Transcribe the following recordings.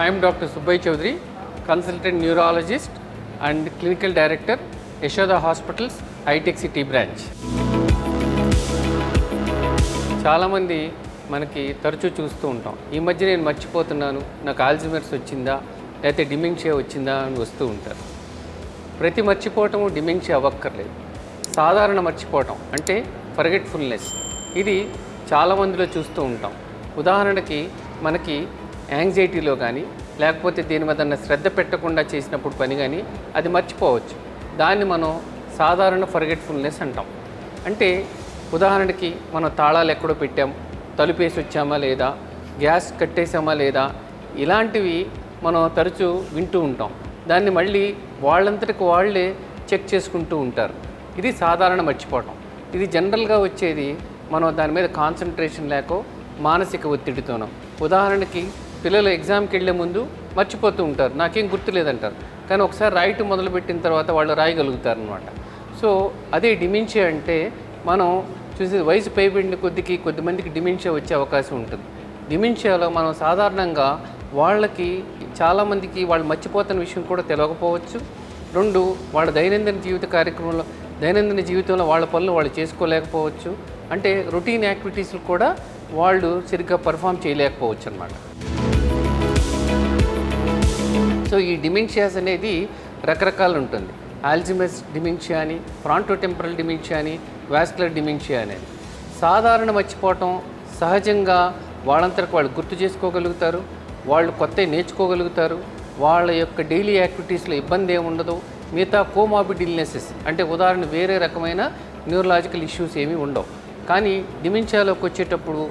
I'm doctor Dr. Chaudhary consultant neurologist and clinical director Yashoda hospitals hitech City branch చాలామంది మనకి తరచూ చూస్తూ ఉంటాం. ఈ మధ్య నేను మర్చిపోతున్నాను. నాకు ఆల్జిమర్స్ వచ్చిందా? లేకపోతే డిమెంషియా వచ్చిందా అని వస్తూ ఉంటారు. ప్రతి మర్చిపోవటము డిమెంషియా అవ్వక్కర్లేదు. సాధారణ మర్చిపోవటం అంటే ఫర్గెట్ఫుల్నెస్ ఇది చాలామందిలో చూస్తూ ఉంటాం. ఉదాహరణకి మనకి యాంగ్జైటీలో కానీ లేకపోతే దేని మీద శ్రద్ధ పెట్టకుండా చేసినప్పుడు పని కానీ అది మర్చిపోవచ్చు. దాన్ని మనం సాధారణ ఫర్గెట్ఫుల్నెస్ అంటాం. అంటే ఉదాహరణకి మనం తాళాలు ఎక్కడో పెట్టాం తలుపేసి వచ్చామా లేదా గ్యాస్ కట్టేసామా లేదా ఇలాంటివి మనం తరచూ వింటూ ఉంటాం. దాన్ని మళ్ళీ వాళ్ళంతటికి వాళ్ళే చెక్ చేసుకుంటూ ఉంటారు. ఇది సాధారణ మర్చిపోవటం. ఇది జనరల్గా వచ్చేది మనం దాని మీద కాన్సన్ట్రేషన్ లేకో మానసిక ఒత్తిడితోనో. ఉదాహరణకి పిల్లలు ఎగ్జామ్కి వెళ్ళే ముందు మర్చిపోతూ ఉంటారు. నాకేం గుర్తులేదంటారు. కానీ ఒకసారి రాయటం మొదలుపెట్టిన తర్వాత వాళ్ళు రాయగలుగుతారు అనమాట సో అదే డిమెన్షియా అంటే మనం చూసి వయసు పైబడిన కొద్దికి కొద్దిమందికి డిమెన్షియా వచ్చే అవకాశం ఉంటుంది. డిమెన్షియాలో మనం సాధారణంగా వాళ్ళకి చాలామందికి వాళ్ళు మర్చిపోతున్న విషయం కూడా తెలియకపోవచ్చు రెండు వాళ్ళ దైనందిన జీవిత కార్యక్రమంలో దైనందిన జీవితంలో వాళ్ళ పనులు వాళ్ళు చేసుకోలేకపోవచ్చు. అంటే రొటీన్ యాక్టివిటీస్లు కూడా వాళ్ళు సరిగ్గా పర్ఫామ్ చేయలేకపోవచ్చు అనమాట సో ఈ డిమెన్షియాస్ అనేది రకరకాలు ఉంటుంది. ఆల్జిమస్ డిమెన్షియా అని ప్రాంటోటెంపరల్ డిమెన్షియా అని వాస్కులర్ డిమెన్షియా అనేది సాధారణ మర్చిపోవటం సహజంగా వాళ్ళంతరకు వాళ్ళు గుర్తు చేసుకోగలుగుతారు వాళ్ళు కొత్త నేర్చుకోగలుగుతారు వాళ్ళ యొక్క డైలీ యాక్టివిటీస్లో ఇబ్బంది ఏముండదు మిగతా కోమాబిడ్ ఇల్నెసెస్ అంటే ఉదాహరణ వేరే రకమైన న్యూరలాజికల్ ఇష్యూస్ ఏమీ ఉండవు. కానీ డిమెన్షియాలోకి వచ్చేటప్పుడు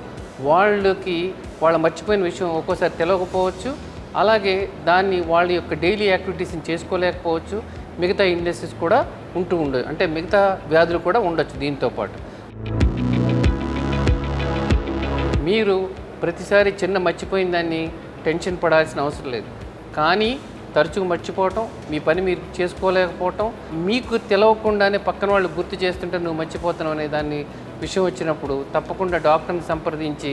వాళ్ళకి వాళ్ళ మర్చిపోయిన విషయం ఒక్కోసారి తెలవకపోవచ్చు అలాగే దాన్ని వాళ్ళ యొక్క డైలీ యాక్టివిటీస్ని చేసుకోలేకపోవచ్చు. మిగతా ఇండస్ట్రీస్ కూడా ఉంటూ ఉండదు అంటే మిగతా వ్యాధులు కూడా ఉండొచ్చు దీంతో పాటు. మీరు ప్రతిసారి చిన్న మర్చిపోయిన దాన్ని టెన్షన్ పడాల్సిన అవసరం లేదు. కానీ తరచుగా మర్చిపోవటం మీ పని మీరు చేసుకోలేకపోవటం మీకు తెలవకుండానే పక్కన వాళ్ళు గుర్తు చేస్తుంటే నువ్వు మర్చిపోతున్నావు అనే దాన్ని విషయం వచ్చినప్పుడు తప్పకుండా డాక్టర్ని సంప్రదించి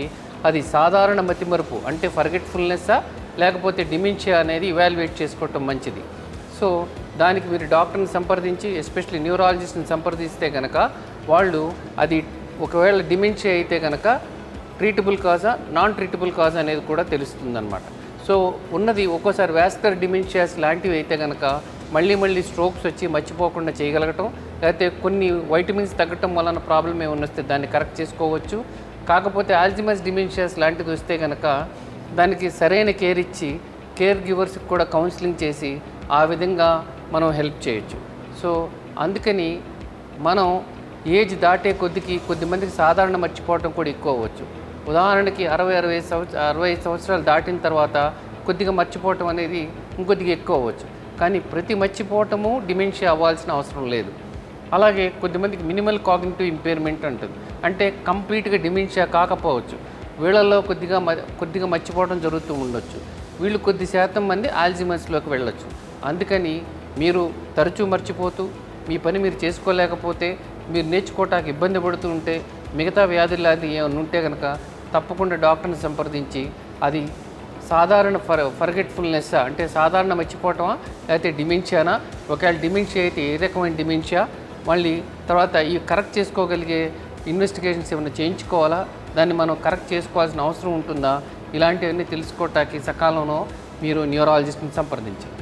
అది సాధారణ మతిమరుపు అంటే ఫర్గెట్ఫుల్నెస్సా లేకపోతే డిమిన్షియా అనేది ఇవాల్యుయేట్ చేసుకోవటం మంచిది. సో దానికి మీరు డాక్టర్ని సంప్రదించి ఎస్పెషల్లీ న్యూరాలజిస్ట్ని సంప్రదిస్తే కనుక వాళ్ళు అది ఒకవేళ డిమిన్షియా అయితే కనుక treatable cause non treatable cause అనేది కూడా తెలుస్తుందన్నమాట. సో ఉన్నది ఒక్కోసారి వ్యాస్కర్ డిమిన్షియాస్ లాంటివి అయితే కనుక మళ్ళీ మళ్ళీ స్ట్రోక్స్ వచ్చి మర్చిపోకుండా చేయగలగటం లేకపోతే కొన్ని వైటమిన్స్ తగ్గటం వలన ప్రాబ్లం ఏమైనా వస్తే దాన్ని కరెక్ట్ చేసుకోవచ్చు. కాకపోతే ఆల్జిమస్ డిమిన్షియాస్ లాంటిది వస్తే కనుక దానికి సరైన కేర్ ఇచ్చి కేర్ గివర్స్కి కూడా కౌన్సిలింగ్ చేసి ఆ విధంగా మనం హెల్ప్ చేయొచ్చు. సో అందుకని మనం ఏజ్ దాటే కొద్దికి కొద్దిమందికి సాధారణ మర్చిపోవటం కూడా ఎక్కువ అవ్వచ్చు. ఉదాహరణకి అరవై అరవై సంవత్సర అరవై సంవత్సరాలు దాటిన తర్వాత కొద్దిగా మర్చిపోవటం అనేది ఇంకొద్దిగా ఎక్కువ అవ్వచ్చు. కానీ ప్రతి మర్చిపోవటము డిమెన్షియా అవ్వాల్సిన అవసరం లేదు. అలాగే కొద్దిమందికి మినిమల్ కాగ్నిటివ్ ఇంపేర్మెంట్ ఉంటుంది అంటే కంప్లీట్గా డిమెన్షియా కాకపోవచ్చు. వీళ్ళల్లో కొద్దిగా మ- కొద్దిగా మర్చిపోవడం జరుగుతూ ఉండొచ్చు. వీళ్ళు కొద్ది శాతం మంది ఆల్జిమస్లోకి వెళ్ళొచ్చు. అందుకని మీరు తరచూ మర్చిపోతూ మీ పని మీరు చేసుకోలేకపోతే మీరు నేర్చుకోవటానికి ఇబ్బంది పడుతూ ఉంటే మిగతా వ్యాధులు లాంటి ఏమైనా ఉంటే కనుక తప్పకుండా డాక్టర్ని సంప్రదించి అది సాధారణ ఫర్ ఫర్గెట్ఫుల్నెస్ అంటే సాధారణ మర్చిపోవటమా లేకపోతే డిమెన్షియానా ఒకవేళ డిమెన్షియా అయితే ఏ రకమైన డిమెన్షియా మళ్ళీ తర్వాత ఈ కరెక్ట్ చేసుకోగలిగే ఇన్వెస్టిగేషన్స్ ఏమైనా చేయించుకోవాలా? దాన్ని మనం కరెక్ట్ చేసుకోవాల్సిన అవసరం ఉంటుందా? ఇలాంటివన్నీ తెలుసుకోవటానికి సకాలంలో మీరు న్యూరాలజిస్ట్ని సంప్రదించాలి